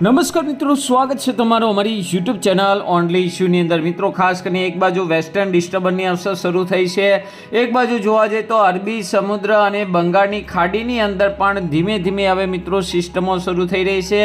નમસ્કાર મિત્રો, સ્વાગત છે તમારો અમારી યુટ્યુબ ચેનલ ઓનલી ઇશ્યુની અંદર. મિત્રો, ખાસ કરીને એક બાજુ વેસ્ટર્ન ડિસ્ટર્બન્સની અસર શરૂ થઈ છે. એક બાજુ જોવા જઈએ તો અરબી, સમુદ્ર અને બંગાળની ખાડીની અંદર પણ ધીમે ધીમે હવે મિત્રો સિસ્ટમો શરૂ થઈ રહી છે.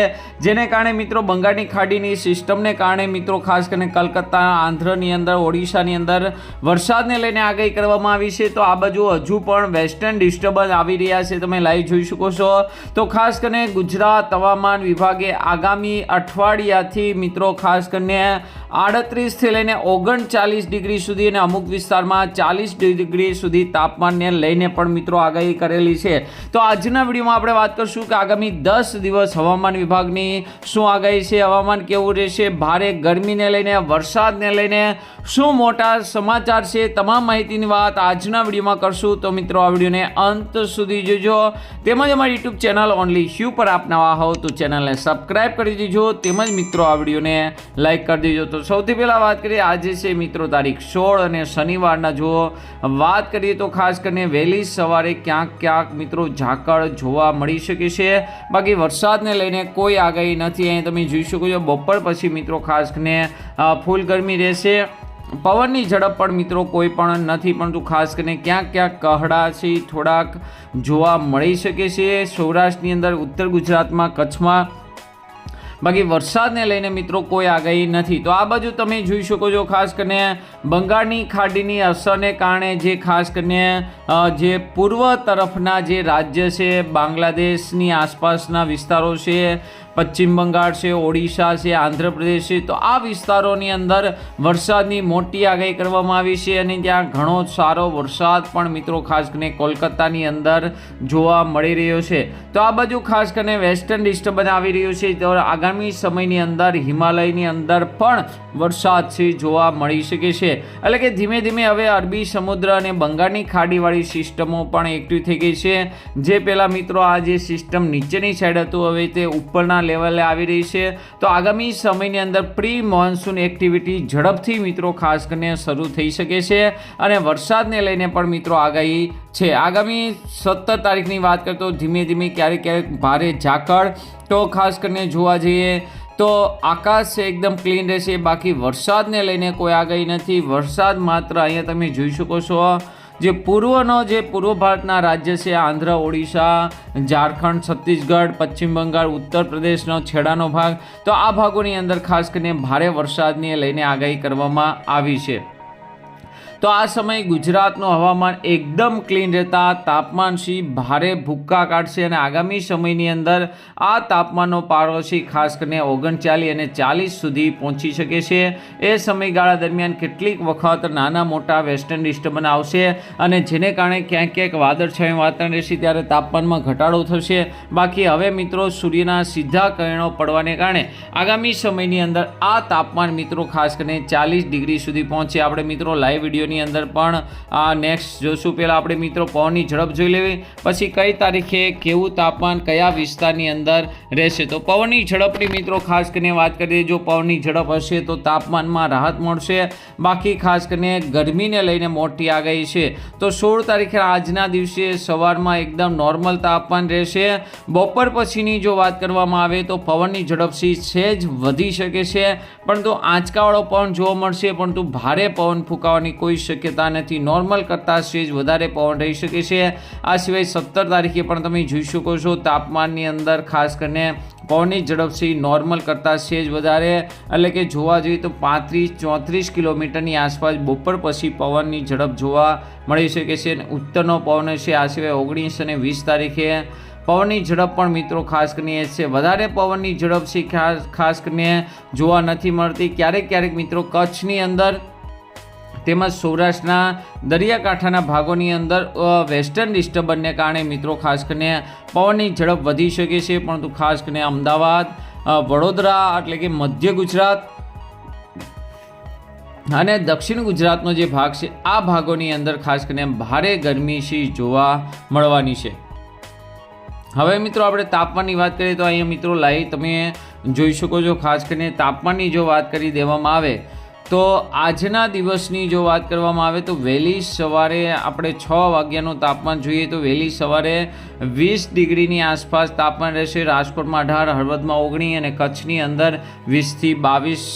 જેને કારણે મિત્રો બંગાળની ખાડીની સિસ્ટમને કારણે મિત્રો ખાસ કરીને કલકત્તા, આંધ્રની અંદર, ઓડિશાની અંદર વરસાદને લઈને આગાહી કરવામાં આવી છે. તો આ બાજુ હજુ પણ વેસ્ટર્ન ડિસ્ટર્બન્સ આવી રહ્યા છે. તમે લાઈવ જોઈ શકો છો. તો ખાસ કરીને ગુજરાત હવામાન વિભાગે આગામી અઠવાડિયાથી મિત્રો, ખાસ કરીને આડત્રીસથી લઈને ઓગણચાલીસ ડિગ્રી સુધી અને અમુક વિસ્તારમાં ચાલીસ ડિગ્રી સુધી તાપમાનને લઈને પણ મિત્રો આગાહી કરેલી છે. તો આજના વિડીયોમાં આપણે વાત કરીશું કે આગામી દસ દિવસ હવામાન વિભાગની શું આગાહી છે, હવામાન કેવું રહેશે, ભારે ગરમીને લઈને, વરસાદને લઈને શું મોટા સમાચાર છે, તમામ માહિતીની વાત આજના વિડીયોમાં કરશું. તો મિત્રો, આ વિડીયોને અંત સુધી જોજો. તેમજ અમારી યુટ્યુબ ચેનલ ઓનલી શ્યુ પર આપ નવા હો તો ચેનલને કરી દેજો, તેમજ મિત્રો આ વિડીયોને લાઈક કરી દેજો. તો સૌથી પહેલાં વાત કરીએ, આજે છે મિત્રો તારીખ સોળ અને શનિવારના. જો વાત કરીએ તો ખાસ કરીને વહેલી સવારે ક્યાંક ક્યાંક મિત્રો ઝાકળ જોવા મળી શકે છે. બાકી વરસાદને લઈને કોઈ આગાહી નથી. અહીં તમે જોઈ શકો છો, બપોર પછી મિત્રો ખાસ કરીને ફૂલ ગરમી રહેશે. પવનની ઝડપ પણ મિત્રો કોઈ પણ નથી, પરંતુ ખાસ કરીને ક્યાંક ક્યાંક કહડાશી થોડાક જોવા મળી શકે છે. સૌરાષ્ટ્રની અંદર ઉત્તર ગુજરાતમાં કચ્છમાં બાકી વરસાદને લઈને મિત્રો કોઈ આગાહી નથી. તો આ બાજુ તમે જોઈ શકો છો ખાસ કરીને બંગાળની ખાડીની અસરને કારણે જે ખાસ કરીને જે પૂર્વ તરફના જે રાજ્ય છે, બાંગ્લાદેશની આસપાસના વિસ્તારો છે, પશ્ચિમ બંગાળ છે, ઓડિશા છે, આંધ્રપ્રદેશ છે, તો આ વિસ્તારોની અંદર વરસાદની મોટી આગાહી કરવામાં આવી છે અને ત્યાં ઘણો સારો વરસાદ પણ મિત્રો ખાસ કરીને કોલકાતાની અંદર જોવા મળી રહ્યો છે. તો આ બાજુ ખાસ કરીને વેસ્ટર્ન ડિસ્ટર્બન્સ આવી રહ્યું છે. તો આગામી સમયની અંદર, હિમાલયની અંદર પણ વરસાદ છે, જોવા મળી શકે છે. એટલે કે ધીમે ધીમે હવે અરબી સમુદ્ર અને બંગાળની ખાડીવાળી સિસ્ટમો પણ એક્ટિવ થઈ ગઈ છે. જે પહેલાં મિત્રો આ જે સિસ્ટમ નીચેની સાઈડ હતું, હવે તે ઉપરના લેવલે આવી રહી છે. તો આગામી સમયની અંદર પ્રી મોન્સૂન એક્ટિવિટી ઝડપથી મિત્રો ખાસ કરીને શરૂ થઈ શકે છે. અને વરસાદને લઈને પણ મિત્રો આગાહી છે. આગામી સત્તર તારીખની વાત કરતો ધીમે ધીમે ક્યારેક ક્યારેક ભારે ઝાકળ તો ખાસ કરીને જોવા જઈએ તો આકાશ એકદમ ક્લીન રહેશે. બાકી વરસાદને લઈને કોઈ આગાહી નથી. વરસાદ માત્ર અહીંયા તમે જોઈ શકો છો. જે પૂર્વનો જે પૂર્વ ભારતના રાજ્ય છે, આંધ્ર, ઓડિશા, ઝારખંડ, છત્તીસગઢ, પશ્ચિમ બંગાળ, ઉત્તર પ્રદેશનો છેડાનો ભાગ. તો આ ભાગોની અંદર ખાસ કરીને ભારે વરસાદને લઈને આગાહી કરવામાં આવી છે. તો આ સમયે ગુજરાતનું હવામાન એકદમ ક્લીન રહેતા તાપમાનથી ભારે ભૂક્કા કાઢશે અને આગામી સમયની અંદર આ તાપમાનનો પારો સી ખાસ કરીને ઓગણચાલીસ અને ચાલીસ સુધી પહોંચી શકે છે. એ સમયગાળા દરમિયાન કેટલીક વખત નાના મોટા વેસ્ટર્ન ડિસ્ટર્બન્સ આવશે અને જેને કારણે ક્યાંક ક્યાંક વાદળછાયું વાતાવરણ રહેશે ત્યારે તાપમાનમાં ઘટાડો થશે. બાકી હવે મિત્રો સૂર્યના સીધા કિરણો પડવાને કારણે આગામી સમયની અંદર આ તાપમાન મિત્રો ખાસ કરીને ચાલીસ ડિગ્રી સુધી પહોંચે. આપણે મિત્રો લાઈવ વિડીયોની અંદર પણ આ નેક્સ્ટ જોશું. પહેલાં આપણે મિત્રો પવનની ઝડપ જોઈ લેવી. પછી કઈ તારીખે કેવું તાપમાન, કયા વિસ્તારની અંદર રહેશે. તો પવનની ઝડપની મિત્રો ખાસ કરીને વાત કરીએ જો પવનની ઝડપ હશે તો તાપમાનમાં રાહત મળશે. બાકી ખાસ કરીને ગરમીને લઈને મોટી આગાહી છે. તો સોળ તારીખે આજના દિવસે સવારમાં એકદમ નોર્મલ તાપમાન રહેશે. બપોર પછીની જો વાત કરવામાં આવે તો પવનની ઝડપથી સહેજ વધી શકે છે. પરંતુ આંચકાવાળો પવન જોવા મળશે. પરંતુ ભારે પવન ફૂંકાવાની કોઈ શક્યતા નથી. નોર્મલ કરતાં સેજ વધારે પવન રહી શકે છે. આ સિવાય સત્તર તારીખે પણ તમે જોઈ શકો છો, તાપમાનની અંદર ખાસ કરીને પવનની ઝડપથી નોર્મલ કરતાં સ્ટેજ વધારે. એટલે કે જોવા જોઈએ તો પાંત્રીસ, ચોત્રીસ કિલોમીટરની આસપાસ બપોર પછી પવનની ઝડપ જોવા મળી શકે છે ઉત્તરનો પવન છે આ સિવાય ઓગણીસ અને વીસ તારીખે પવનની ઝડપ પણ મિત્રો ખાસ કરીને છે. વધારે પવનની ઝડપ ખાસ ખાસ કરીને જોવા નથી મળતી. ક્યારેક ક્યારેક મિત્રો કચ્છની અંદર તેમજ સૌરાષ્ટ્રના દરિયાકાંઠાના ભાગોની અંદર વેસ્ટર્ન ડિસ્ટર્બન્સને કારણે મિત્રો ખાસ કરીને પવનની ઝડપ વધી શકે છે. પરંતુ ખાસ કરીને અમદાવાદ વડોદરા એટલે કે મધ્ય ગુજરાત અને દક્ષિણ ગુજરાતનો જે ભાગ છે, આ ભાગોની અંદર ખાસ કરીને ભારે ગરમી છે જોવા મળવાની છે. હવે મિત્રો આપણે તાપમાનની વાત કરીએ તો અહીંયા મિત્રો લાઈવ તમે જોઈ શકો છો. ખાસ કરીને તાપમાનની જો વાત કરી દેવામાં આવે તો આજના દિવસની જો વાત કરવામાં આવે તો વહેલી સવારે આપણે છ વાગ્યાનું તાપમાન જોઈએ તો વહેલી સવારે વીસ ડિગ્રીની આસપાસ તાપમાન રહેશે. રાજકોટમાં અઢાર, હળવદમાં ઓગણીસ અને કચ્છની અંદર વીસથી બાવીસ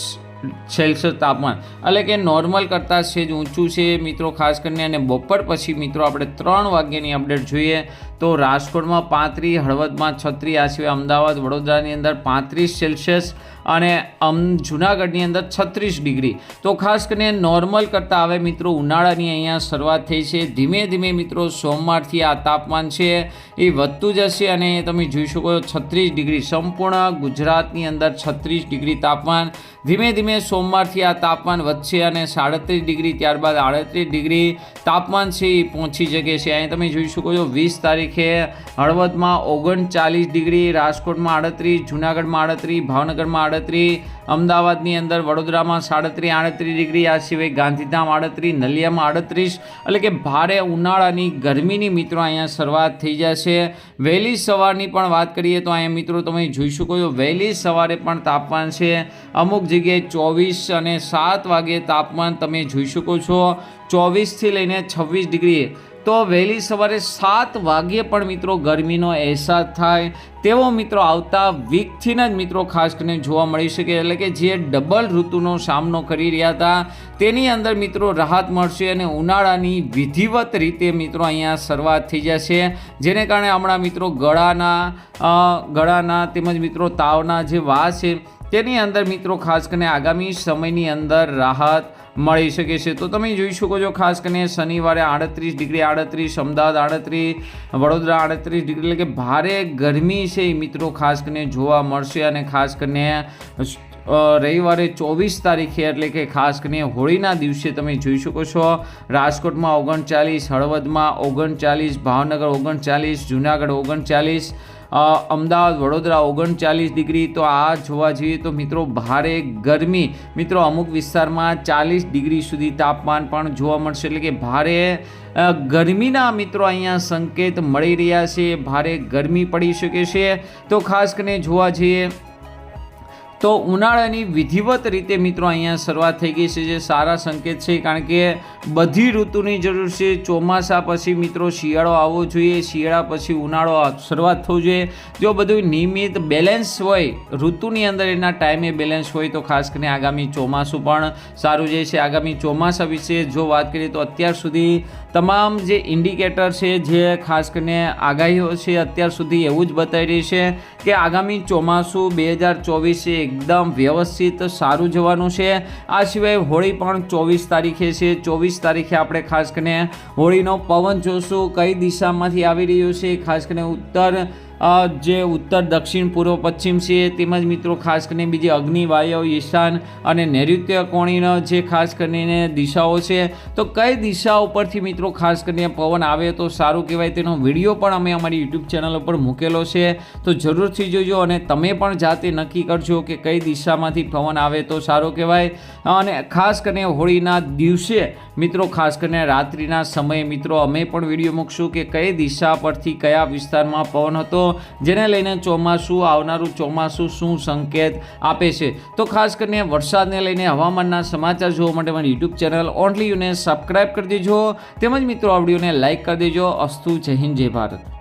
સેલ્સિયસ તાપમાન. એટલે કે નોર્મલ કરતાં સેજ ઊંચું છે મિત્રો, ખાસ કરીને. અને બપોર પછી મિત્રો, આપણે ત્રણ વાગ્યાની અપડેટ જોઈએ તો રાજકોટમાં પાંત્રીસ, હળવદમાં છત્રીસ, આ સિવાય અમદાવાદ, વડોદરાની અંદર પાંત્રીસ સેલ્સિયસ અને અમ જુનાગઢની અંદર છત્રીસ ડિગ્રી. તો ખાસ કરીને નોર્મલ કરતાં હવે મિત્રો ઉનાળાની અહીંયા શરૂઆત થઈ છે. ધીમે ધીમે મિત્રો સોમવારથી આ તાપમાન છે એ વધતું જશે અને તમે જોઈ શકો છો છત્રીસ ડિગ્રી. સંપૂર્ણ ગુજરાતની અંદર છત્રીસ ડિગ્રી તાપમાન. ધીમે ધીમે સોમવારથી આ તાપમાન વધશે અને સાડત્રીસ ડિગ્રી ત્યારબાદ આડત્રીસ ડિગ્રી તાપમાન છે એ પહોંચી શકે છે. અહીં તમે જોઈ શકો છો વીસ તારીખે હળવદમાં ઓગણચાલીસ ડિગ્રી, રાજકોટમાં આડત્રીસ, જુનાગઢમાં આડત્રીસ, ભાવનગરમાં આડત્રીસ, અમદાવાદની અંદર વડોદરામાં સાડત્રીસ, આડત્રીસ ડિગ્રી, આ સિવાય ગાંધીધામ આડત્રીસ, નલિયામાં આડત્રીસ. એટલે કે ભારે ઉનાળાની ગરમીની મિત્રો અહીંયા શરૂઆત થઈ જશે. વહેલી સવારની પણ વાત કરીએ તો અહીંયા મિત્રો તમે જોઈ શકો છો, વહેલી સવારે પણ તાપમાન છે. અમુક જગ્યાએ ચોવીસ અને સાત વાગે તાપમાન તમે જોઈ શકો છો. ચોવીસથી લઈને છવ્વીસ ડિગ્રી તો વહેલી સવારે સાત વાગ્યે પણ મિત્રો ગરમીનો અહેસાસ થાય. તેવો મિત્રો આવતા વીકથી જ મિત્રો ખાસ કરીને જોવા મળી શકે, એટલે કે જે ડબલ ઋતુનો સામનો કરી રહ્યા હતા, તેની અંદર મિત્રો રાહત મળશે અને ઉનાળાની વિધિવત રીતે મિત્રો અહીંયા શરૂઆત થઈ જશે. જેને કારણે હમણાં મિત્રો ગળાના ગળાના તેમજ મિત્રો તાવના જે વાસ છે તેની અંદર મિત્રો ખાસ કરીને આગામી સમયની અંદર રાહત મળી શકે છે. તો તમે જોઈ શકો છો ખાસ કરીને શનિવારે આડત્રીસ ડિગ્રી આડત્રીસ, અમદાવાદ આડત્રીસ, વડોદરા આડત્રીસ ડિગ્રી એટલે કે ભારે ગરમી છે મિત્રો ખાસ કરીને જોવા મળશે અને ખાસ કરીને રવિવારે ચોવીસ તારીખે એટલે કે ખાસ કરીને હોળીના દિવસે તમે જોઈ શકો છો રાજકોટમાં ઓગણચાલીસ, હળવદમાં ઓગણચાલીસ, ભાવનગર ઓગણચાલીસ, જુનાગઢ ઓગણચાલીસ અમદાવાદ વડોદરા ઓગણચાલીસ ડિગ્રી તો આ જોવા જઈએ તો મિત્રો ભારે ગરમી. મિત્રો અમુક વિસ્તારમાં ચાલીસ ડિગ્રી સુધી તાપમાન પણ જોવા મળશે. એટલે કે ભારે ગરમીના મિત્રો અહીંયા સંકેત મળી રહ્યા છે. ભારે ગરમી પડી શકે છે. તો ખાસ કરીને જોવા જઈએ તો ઉનાળાની વિધિવત રીતે મિત્રો અહીંયા શરૂઆત થઈ ગઈ છે, જે સારા સંકેત છે, કારણ કે બધી ઋતુની જરૂર છે. ચોમાસા પછી મિત્રો શિયાળો આવવો જોઈએ, શિયાળા પછી ઉનાળો શરૂઆત થવું જોઈએ. જો બધું નિયમિત બેલેન્સ હોય, ઋતુની અંદર એના ટાઈમે બેલેન્સ હોય, તો ખાસ કરીને આગામી ચોમાસું પણ સારું જાય છે. આગામી ચોમાસા વિશે જો વાત કરીએ, તો અત્યાર સુધી તમામ જે ઇન્ડિકેટર છે, જે ખાસ કરીને આગાહીઓ છે, અત્યાર સુધી એવું જ બતાવી રહી છે કે આગામી ચોમાસું બે હજાર ચોવીસ એકદમ વ્યવસ્થિત સારું જવાનું છે. આ સિવાય હોળી પણ ચોવીસ તારીખે છે. ચોવીસ તારીખે આપણે ખાસ કરીને હોળીનો પવન જોશું. કઈ દિશામાંથી આવી રહ્યો છે? ખાસ કરીને ઉત્તર જે ઉત્તર, દક્ષિણ, પૂર્વ, પશ્ચિમ છે, તેમજ મિત્રો ખાસ કરીને બીજી અગ્નિ, વાયુ, ઈશાન અને નૈઋત્ય કોણીનો જે ખાસ કરીને દિશાઓ છે. તો કઈ દિશા ઉપરથી મિત્રો ખાસ કરીને પવન આવે તો સારું કહેવાય તેનો વીડિયો પણ અમે અમારી યુટ્યુબ ચેનલ ઉપર મૂકેલો છે. તો જરૂરથી જોજો અને તમે પણ જાતે નક્કી કરજો કે કઈ દિશામાંથી પવન આવે તો સારું કહેવાય. અને ખાસ કરીને હોળીના દિવસે મિત્રો ખાસ કરીને રાત્રિના સમયે મિત્રો અમે પણ વીડિયો મૂકશું કે કઈ દિશા પરથી કયા વિસ્તારમાં પવન હતો જેને લઈને ચોમાસું, આવનારું ચોમાસું શું સંકેત આપે છે? તો ખાસ કરીને વરસાદને લઈને હવામાનના સમાચાર જોવા માટે મારી યુટ્યુબ ચેનલ ઓનલી યુને સબસ્ક્રાઈબ કરી દેજો. તેમજ મિત્રો, આ વિડીયોને લાઇક કરી દેજો. અસ્તુ, જય હિન્દ, જય ભારત.